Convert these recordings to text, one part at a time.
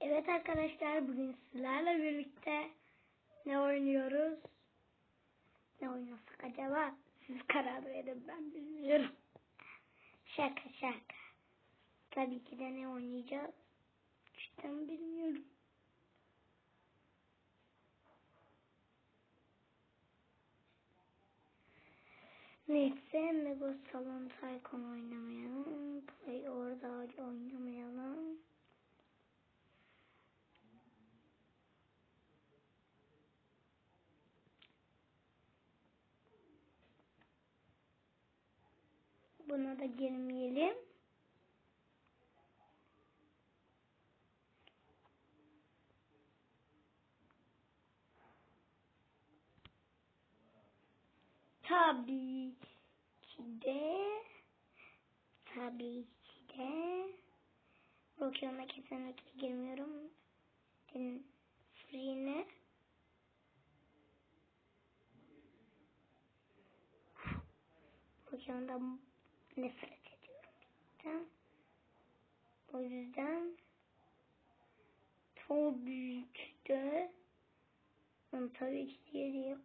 Evet arkadaşlar bugün sizlerle birlikte ne oynuyoruz? Ne oynasak acaba? Siz karar verin ben bilmiyorum. Şaka şaka. Tabii ki de ne oynayacağız? Cidden bilmiyorum. Neyse Mega Salon Tycoon oynamayalım. Play orada oynamayalım. Buna da girmeyelim. Tabii ki de tabii ki de Brokeon'a kesinlikle girmiyorum. En free'ne Brokeon'dan nefret ediyorum zaten. O yüzden çok büyüktü. Onu tabii ki diyeyim.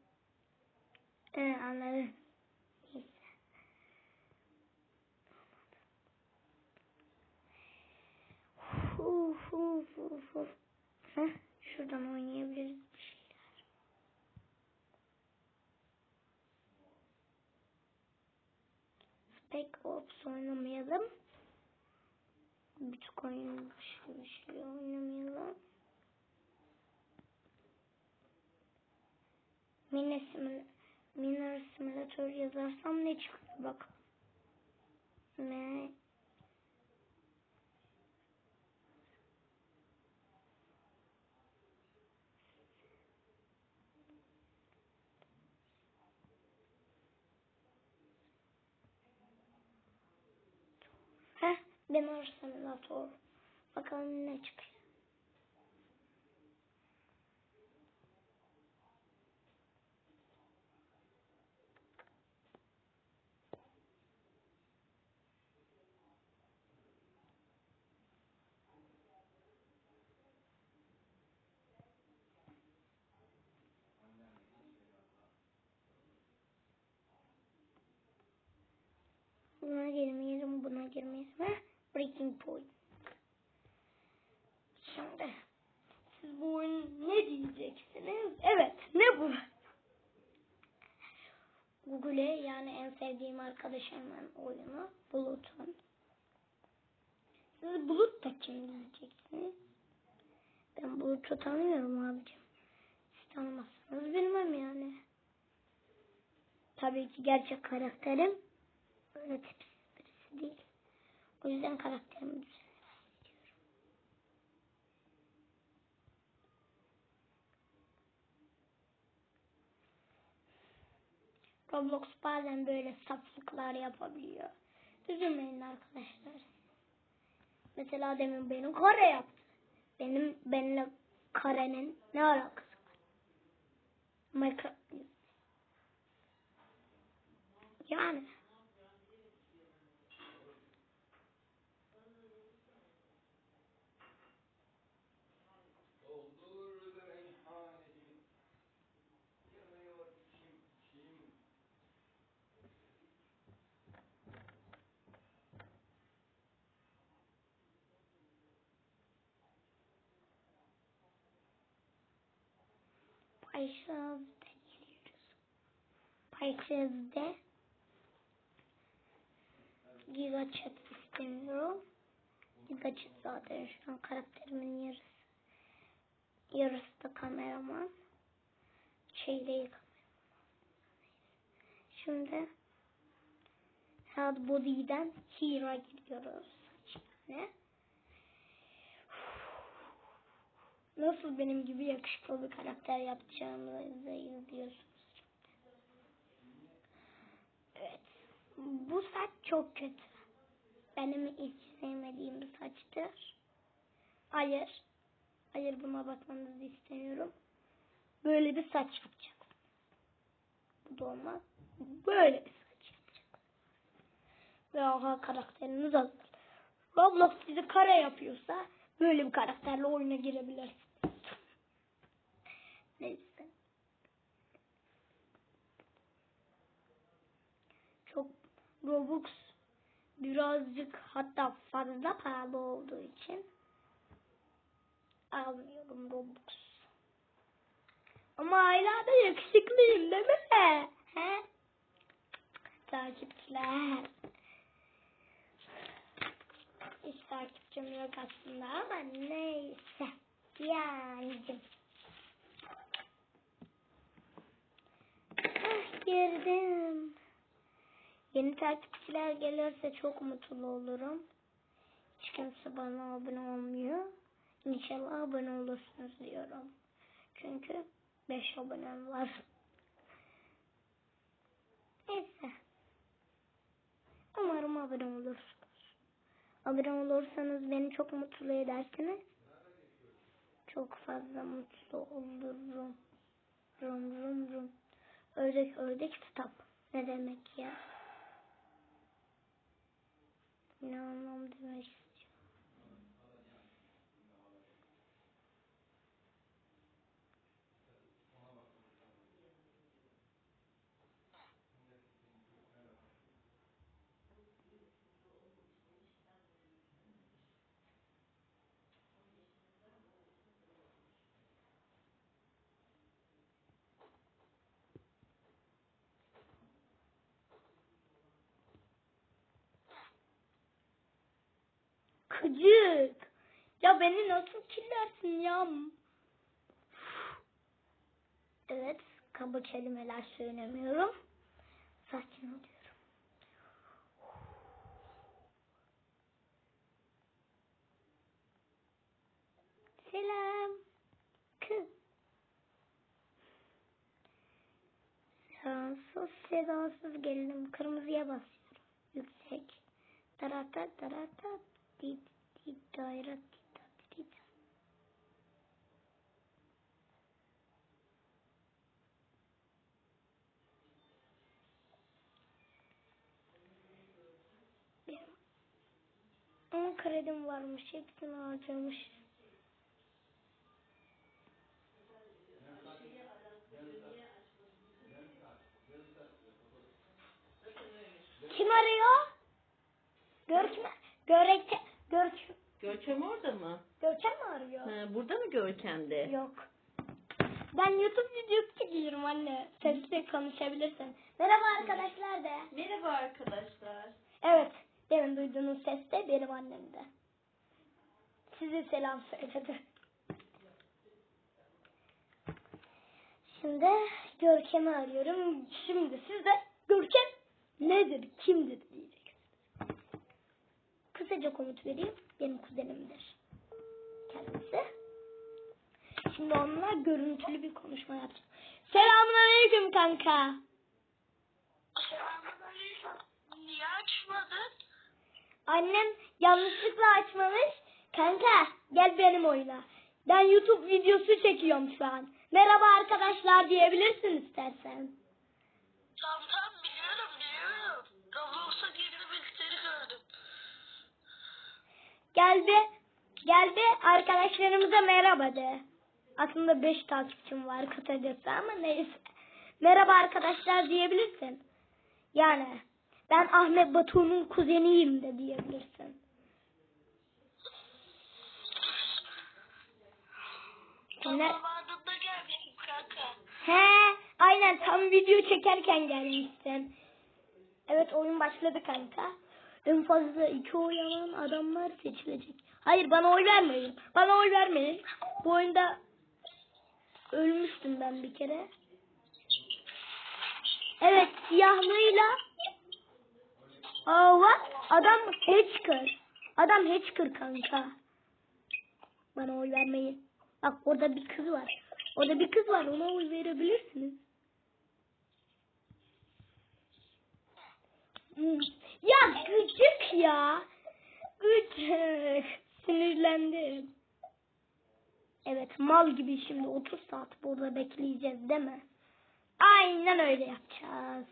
Ee, anladım. Neyse. Uf, uf, uf, uf. Heh, şuradan oynayabiliriz bir şeyler. Spec Ops oynamayalım. Bitcoin bir şey, oynamayalım. Mine simülatör Miner simülatör yazarsam ne çıkıyor bak. M Heh, Miner simülatör. Bakalım ne çıkıyor. Buna girmeyelim, buna girmeyelim. Heh, Breaking Point. Şimdi siz bu oyun ne diyeceksiniz? Evet, ne bu? Google'e yani en sevdiğim arkadaşımın oyunu Bulut'un. Siz Bulut da kim diyeceksiniz? Ben Bulut'u tanıyorum abicim. Siz tanımazsanız bilmem yani. Tabii ki gerçek karakterim öyle tipsiz birisi değil. O yüzden karakterimi düzenlemem istiyorum. Roblox bazen böyle saflıklar yapabiliyor. Üzülmeyin arkadaşlar. Mesela demin benim kare yaptı. Benim benimle karenin ne alakası var? Minecraft yani. Payşaz'da geliyoruz. Payşaz'da Giga chat istemiyorum. Giga chat zaten şu an karakterimin yarısı. Yarısı da kameraman. Şey değil kameraman. Şimdi Head Body'den Hero gidiyoruz. Yani. Nasıl benim gibi yakışıklı bir karakter yapacağımızı izliyorsunuz. Evet. Bu saç çok kötü. Benim hiç sevmediğim bir saçtır. Hayır. Hayır buna bakmanızı istemiyorum. Böyle bir saç yapacak. Bu da olmaz. Böyle bir saç yapacak. Ve aha karakteriniz hazır. Roblox sizi kare yapıyorsa böyle bir karakterle oyuna girebilirsin. Neyse. Çok Robux birazcık hatta fazla pahalı olduğu için almıyorum Robux. Ama hala da yakışıklıyım değil mi? He? Takipçiler. Hiç takipçim yok aslında ama neyse. Yani. Ah girdim. Yeni takipçiler gelirse çok mutlu olurum. Hiç kimse bana abone olmuyor. İnşallah abone olursunuz diyorum. Çünkü 5 abonem var. Neyse. Umarım abone olursunuz. Abone olursanız beni çok mutlu edersiniz. Çok fazla mutlu olurum. Rum rum rum. Ördek ördek kitap. Ne demek ya? Ne anlam demek Gıcık. Ya beni nasıl killersin ya? Evet, kaba kelimeler söylemiyorum. Sakin oluyorum. Selam. Kız. Sedasız sedasız gelinim. Kırmızıya basıyorum. Yüksek. Tarata tarata. Dit daire dit. Benim 10 kredim varmış. Hepsini harcamış. Kim arıyor? Görkem, Göreke, Görk, Görkem orada mı? Görkem mi arıyor? Ha, burada mı Görkem de? Yok. Ben YouTube videosu çekiyorum anne. Sesli konuşabilirsin. Merhaba arkadaşlar de. Merhaba arkadaşlar. Evet. Demin duyduğunuz ses de benim annem de. Size selam söyledi. Şimdi Görkem'i arıyorum. Şimdi siz de Görkem nedir, kimdir diyeceksiniz. Kısaca komut vereyim. Benim kuzenimdir. Kendisi. Şimdi onunla görüntülü bir konuşma yapacağım. Selamünaleyküm kanka. Niye açmadın? Annem yanlışlıkla açmamış. Kanka gel benim oyuna. Ben YouTube videosu çekiyorum şu an. Merhaba arkadaşlar diyebilirsin istersen. Tamam tamam biliyorum biliyorum. Roblox'a girdim ilk seni gördüm. Gel bir, gel bir arkadaşlarımıza merhaba de. Aslında 5 takipçim var kısacası ama neyse. Merhaba arkadaşlar diyebilirsin. Yani ben Ahmet Batu'nun kuzeniyim de diyebilirsin. Ne? He, aynen tam video çekerken gelmişsin. Evet oyun başladı kanka. En fazla iki oy alan adamlar seçilecek. Hayır bana oy vermeyin. Bana oy vermeyin. Bu oyunda ölmüştüm ben bir kere. Evet siyahlıyla Aa adam Hatcher. Adam Hatcher kanka. Bana oy vermeyin. Bak orada bir kız var. Orada bir kız var ona oy verebilirsiniz. Hmm. Ya gıcık ya. Gıcık. Sinirlendim. Evet mal gibi şimdi 30 saat burada bekleyeceğiz değil mi? Aynen öyle yapacağız.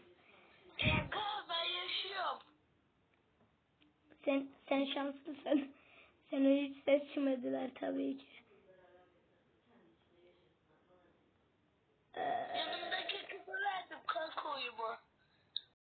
Kanka ben yaşıyorum. Sen, sen şanslısın. Sana hiç seçmediler tabii ki. Yanımdaki kıza verdim kanka oyumu.